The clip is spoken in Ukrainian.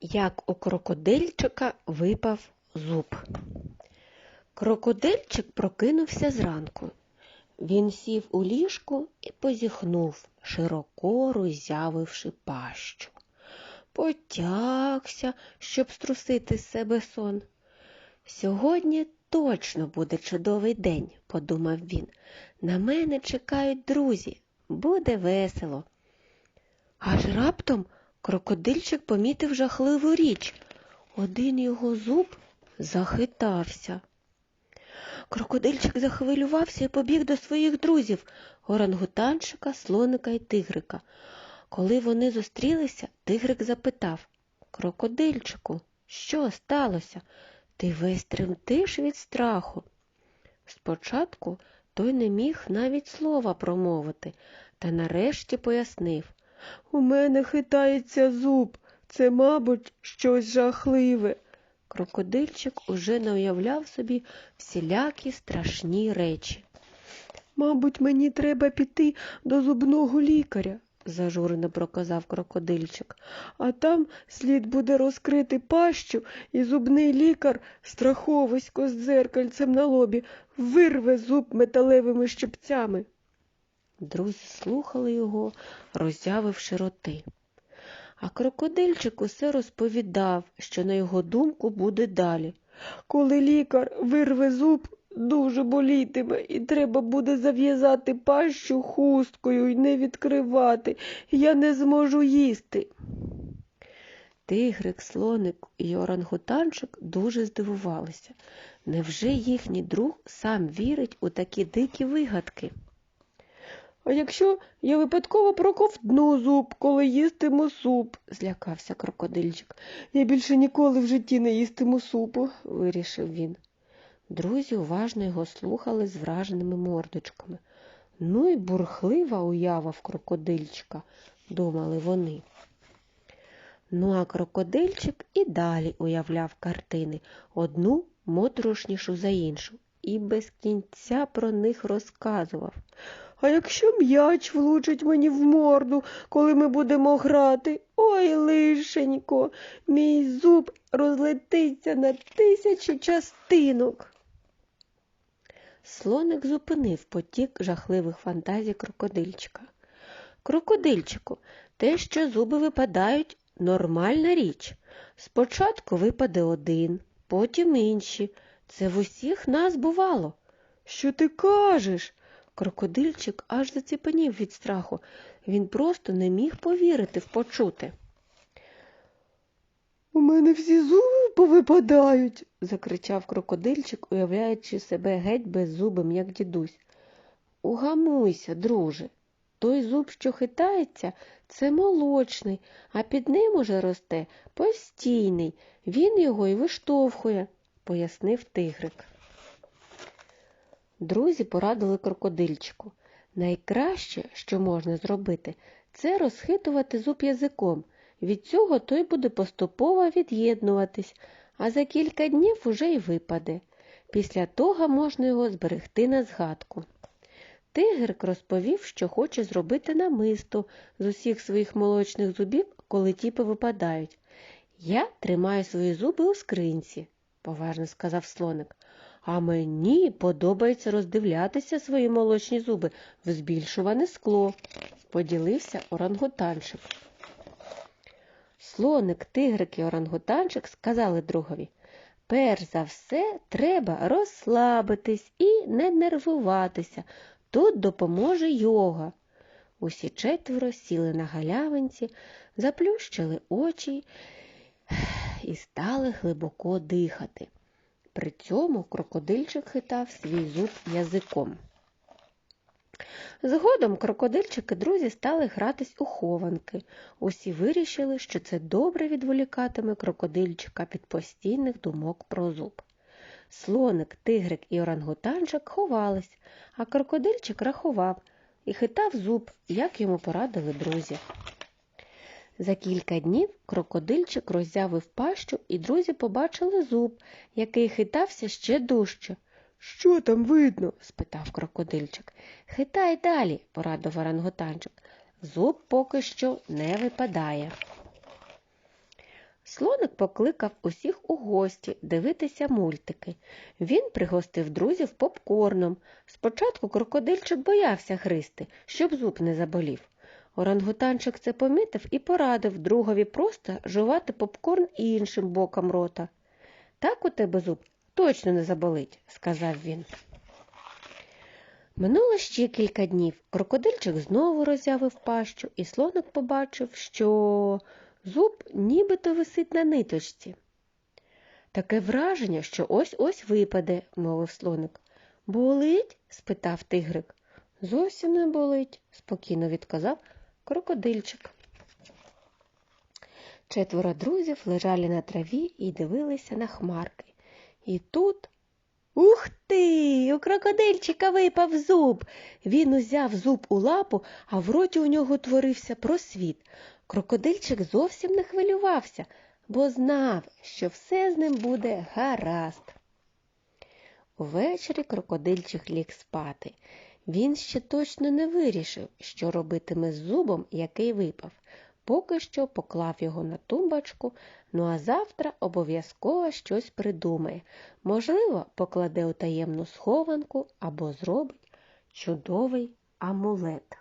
як у крокодильчика випав зуб. Крокодильчик прокинувся зранку. Він сів у ліжку і позіхнув, широко роззявивши пащу. Потягся, щоб струсити з себе сон. Сьогодні точно буде чудовий день, подумав він. На мене чекають друзі, буде весело. Аж раптом крокодильчик помітив жахливу річ. Один його зуб захитався. Крокодильчик захвилювався і побіг до своїх друзів орангутанчика, слоника і тигрика. Коли вони зустрілися, тигрик запитав Крокодильчику, що сталося? Ти весь тремтиш від страху. Спочатку той не міг навіть слова промовити, та нарешті пояснив У мене хитається зуб, це, мабуть, щось жахливе. Крокодильчик уже не уявляв собі всілякі страшні речі. Мабуть, мені треба піти до зубного лікаря, зажурено проказав крокодильчик, а там слід буде розкрити пащу, і зубний лікар, страховисько з дзеркальцем на лобі, вирве зуб металевими щипцями. Друзі слухали його, роззявивши роти. А крокодильчик усе розповідав, що, на його думку, буде далі. Коли лікар вирве зуб, дуже болітиме, і треба буде зав'язати пащу хусткою і не відкривати. Я не зможу їсти. Тигрик, слоник і орангутанчик дуже здивувалися. Невже їхній друг сам вірить у такі дикі вигадки? А якщо я випадково проковтну зуб, коли їстиму суп, злякався крокодильчик. Я більше ніколи в житті не їстиму супу, вирішив він. Друзі уважно його слухали з враженими мордочками. Ну й бурхлива уява в крокодильчика, думали вони. Ну, а крокодильчик і далі уявляв картини одну моторошнішу за іншу, і без кінця про них розказував. А якщо м'яч влучить мені в морду, коли ми будемо грати, ой, лишенько, мій зуб розлетиться на тисячі частинок. Слоник зупинив потік жахливих фантазій крокодильчика. Крокодильчику, те, що зуби випадають, нормальна річ. Спочатку випаде один, потім інші. Це в усіх нас бувало. Що ти кажеш? Крокодильчик аж заціпенів від страху. Він просто не міг повірити в почуте. У мене всі зуби повипадають, закричав крокодильчик, уявляючи себе геть беззубим, як дідусь. Угамуйся, друже. Той зуб, що хитається, це молочний, а під ним уже росте постійний. Він його й виштовхує, пояснив тигрик. Друзі порадили крокодильчику. Найкраще, що можна зробити, це розхитувати зуб язиком. Від цього той буде поступово від'єднуватись, а за кілька днів уже й випаде. Після того можна його зберегти на згадку. Тигрик розповів, що хоче зробити намисто з усіх своїх молочних зубів, коли ті повипадають. Я тримаю свої зуби у скринці, поважно сказав слоник. А мені подобається роздивлятися свої молочні зуби в збільшуване скло, поділився орангутанчик. Слоник, тигрик і орангутанчик сказали другові перш за все треба розслабитись і не нервуватися. Тут допоможе йога. Усі четверо сіли на галявинці, заплющили очі і стали глибоко дихати. При цьому крокодильчик хитав свій зуб язиком. Згодом крокодильчик і друзі стали гратись у хованки. Усі вирішили, що це добре відволікатиме крокодильчика від постійних думок про зуб. Слоник, тигрик і орангутанчик ховались, а крокодильчик рахував і хитав зуб, як йому порадили друзі. За кілька днів крокодильчик роззявив пащу, і друзі побачили зуб, який хитався ще дужче. Що там видно? спитав крокодильчик. Хитай далі, порадив орангутанчик. Зуб поки що не випадає. Слоник покликав усіх у гості дивитися мультики. Він пригостив друзів попкорном. Спочатку крокодильчик боявся гризти, щоб зуб не заболів. Орангутанчик це помітив і порадив другові просто жувати попкорн іншим боком рота. Так у тебе зуб точно не заболить, сказав він. Минуло ще кілька днів. Крокодильчик знову роззявив пащу, і слоник побачив, що зуб нібито висить на ниточці. Таке враження, що ось ось випаде, мовив слоник. Болить? спитав тигрик. Зовсім не болить, спокійно відказав крокодильчик. Четверо друзів лежали на траві і дивилися на хмарки. І тут Ух ти! У крокодильчика випав зуб. Він узяв зуб у лапу, а в роті у нього творився просвіт. Крокодильчик зовсім не хвилювався, бо знав, що все з ним буде гаразд. Увечері крокодильчик ліг спати. Він ще точно не вирішив, що робитиме з зубом, який випав. Поки що поклав його на тумбочку, ну а завтра обов'язково щось придумає. Можливо, покладе у таємну схованку або зробить чудовий амулет.